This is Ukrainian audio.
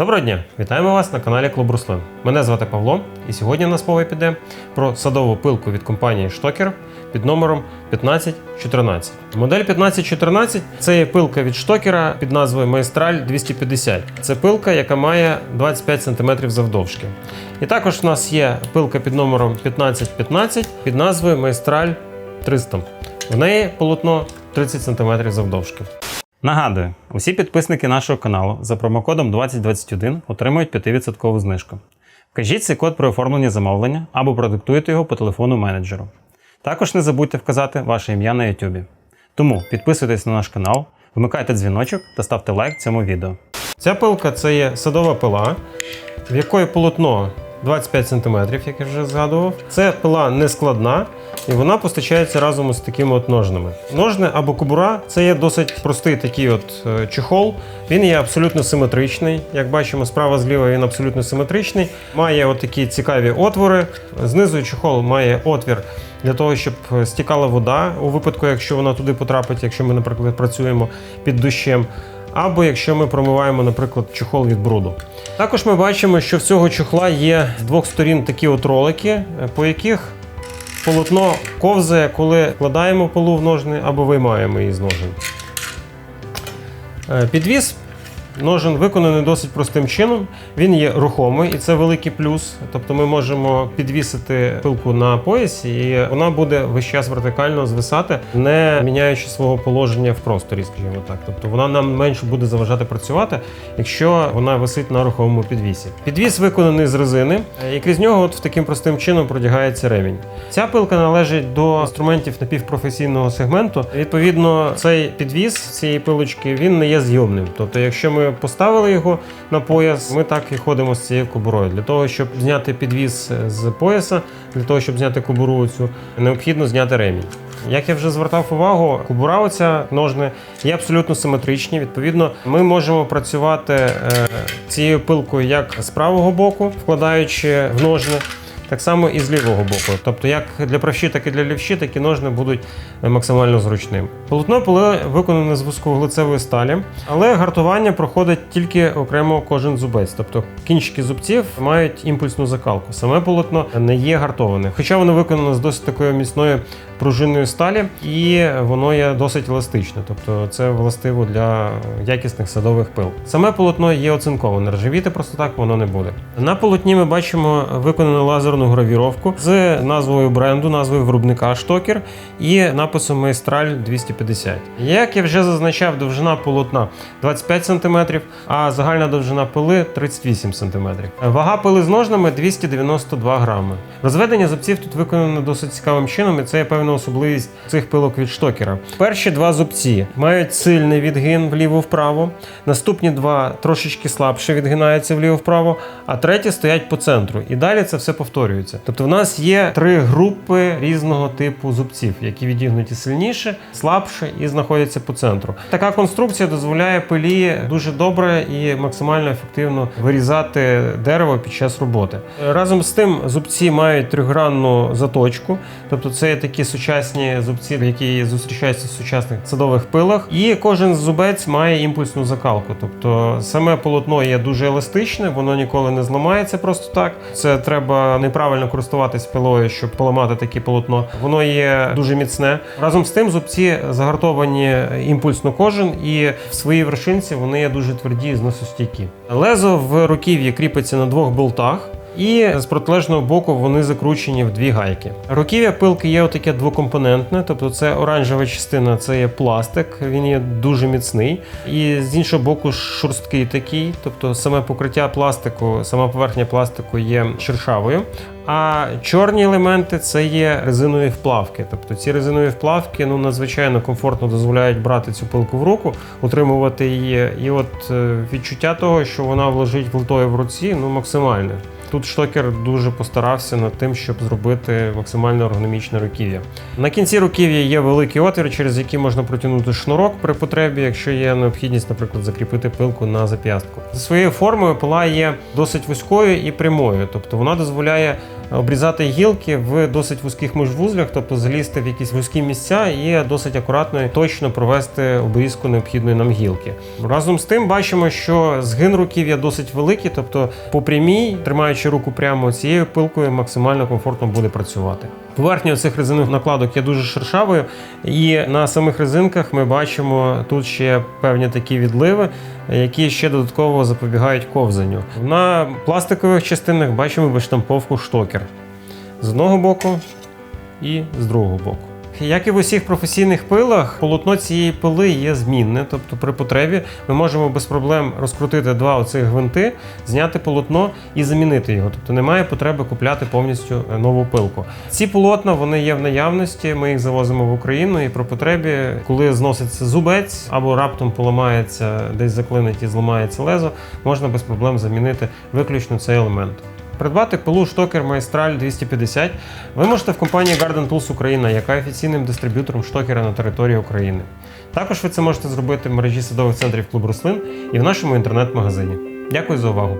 Доброго дня! Вітаємо вас на каналі Клуб Руслин. Мене звати Павло, і сьогодні у нас мова піде про садову пилку від компанії Штокер під номером 1514. Модель 1514 це є пилка від Штокера під назвою Майстраль 250. Це пилка, яка має 25 см завдовжки. І також у нас є пилка під номером 1515 під назвою Майстраль 300. В неї полотно 30 см завдовжки. Нагадую, усі підписники нашого каналу за промокодом 2021 отримують 5% знижку. Вкажіть цей код при оформленні замовлення або продиктуйте його по телефону менеджеру. Також не забудьте вказати ваше ім'я на YouTube. Тому підписуйтесь на наш канал, вмикайте дзвіночок та ставте лайк цьому відео. Ця пилка це є садова пила, в якої полотно 25 см, як я вже згадував. Це пила не складна, і вона постачається разом з такими от ножнами. Ножни або кобура це є досить простий такий от е, чехол. Він є абсолютно симетричний. Як бачимо, справа зліва він абсолютно симетричний. Має от такі цікаві отвори. Знизу чехол має отвір для того, щоб стікала вода у випадку, якщо вона туди потрапить, якщо ми, наприклад, працюємо під дощем. Або якщо ми промиваємо, наприклад, чохол від бруду. Також ми бачимо, що в цього чохла є з двох сторін такі от ролики, е, по яких полотно ковзає, коли кладаємо полу в ножни або виймаємо її з ножен. Е, Підвіз ножен виконаний досить простим чином. Він є рухомий, і це великий плюс. Тобто ми можемо підвісити пилку на поясі, і вона буде весь час вертикально звисати, не міняючи свого положення в просторі, скажімо так. Тобто вона нам менше буде заважати працювати, якщо вона висить на рухомому підвісі. Підвіс виконаний з резини, і крізь нього от таким простим чином продягається ремінь. Ця пилка належить до інструментів напівпрофесійного сегменту. Відповідно, цей підвіс цієї пилочки він не є зйомним. Тобто, якщо ми поставили його на пояс, ми так і ходимо з цією кобурою. Для того, щоб зняти підвіс з пояса, для того, щоб зняти кобуру цю, необхідно зняти ремінь. Як я вже звертав увагу, кобура оця ножни є абсолютно симетричні. Відповідно, ми можемо працювати е, цією пилкою як з правого боку, вкладаючи в ножни. Так само і з лівого боку. Тобто, як для правші, так і для лівші, такі ножни будуть е, максимально зручним. Полотно поле виконане з вузькоглицевої сталі, але гартування проходить тільки окремо кожен зубець. Тобто кінчики зубців мають імпульсну закалку. Саме полотно не є гартоване. Хоча воно виконано з досить такою міцною пружинної сталі, і воно є досить еластичне. Тобто це властиво для якісних садових пил. Саме полотно є оцинковане. Ржавіти просто так воно не буде. На полотні ми бачимо виконану лазерну гравіровку з назвою бренду, назвою виробника Штокер і написом Майстраль 250. Як я вже зазначав, довжина полотна 25 см, а загальна довжина пили 38 см. Вага пили з ножнами 292 грами. Розведення зубців тут виконано досить цікавим чином, і це є певна особливість цих пилок від штокера. Перші два зубці мають сильний відгин вліво-вправо, наступні два трошечки слабше відгинаються вліво-вправо, а треті стоять по центру. І далі це все повторюється. Тобто, в нас є три групи різного типу зубців, які відігнуті сильніше, слабше і знаходяться по центру. Така конструкція дозволяє пилі дуже добре і максимально ефективно вирізати дерево під час роботи. Разом з тим, зубці мають тригранну заточку, тобто це є такі сучасні зубці, які зустрічаються в сучасних садових пилах. І кожен зубець має імпульсну закалку. Тобто саме полотно є дуже еластичне, воно ніколи не зламається просто так. Це треба неправильно користуватись пилою, щоб поламати таке полотно. Воно є дуже міцне. Разом з тим, зубці загартовані імпульсно кожен, і в своїй вершинці вони є дуже тверді і зносостійкі. Лезо в руків'ї кріпиться на двох болтах. І з протилежного боку вони закручені в дві гайки. Руків'я пилки є отаке двокомпонентне, тобто це оранжева частина, це є пластик, він є дуже міцний. І з іншого боку, шорсткий такий, тобто саме покриття пластику, сама поверхня пластику є шершавою. А чорні елементи це є резинові вплавки. Тобто ці резинові вплавки ну надзвичайно комфортно дозволяють брати цю пилку в руку, утримувати її. І от е, відчуття того, що вона вложить плитою в руці, ну максимальне. Тут штокер дуже постарався над тим, щоб зробити максимально ергономічне руків'я. На кінці руків'я є великий отвір, через який можна протягнути шнурок при потребі, якщо є необхідність, наприклад, закріпити пилку на зап'ястку. За своєю формою пила є досить вузькою і прямою, тобто вона дозволяє обрізати гілки в досить вузьких межвузлях, тобто залізти в якісь вузькі місця і досить акуратно і точно провести обрізку необхідної нам гілки. Разом з тим бачимо, що згин руків є досить великий, тобто по прямій, тримаючи руку прямо цією пилкою, максимально комфортно буде працювати. Поверхня цих резинових накладок є дуже шершавою, і на самих резинках ми бачимо тут ще певні такі відливи, які ще додатково запобігають ковзанню. На пластикових частинах бачимо виштамповку штокер з одного боку і з другого боку. Як і в усіх професійних пилах, полотно цієї пили є змінне, тобто при потребі ми можемо без проблем розкрутити два оцих гвинти, зняти полотно і замінити його. Тобто немає потреби купляти повністю е, нову пилку. Ці полотна вони є в наявності. Ми їх завозимо в Україну і при потребі, коли зноситься зубець або раптом поламається, десь заклинить і зламається лезо, можна без проблем замінити виключно цей елемент. Придбати пилу штокер Майстраль 250 ви можете в компанії Garden Tools Україна, яка офіційним дистриб'ютором штокера на території України. Також ви це можете зробити в мережі садових центрів клуб рослин і в нашому інтернет-магазині. Дякую за увагу!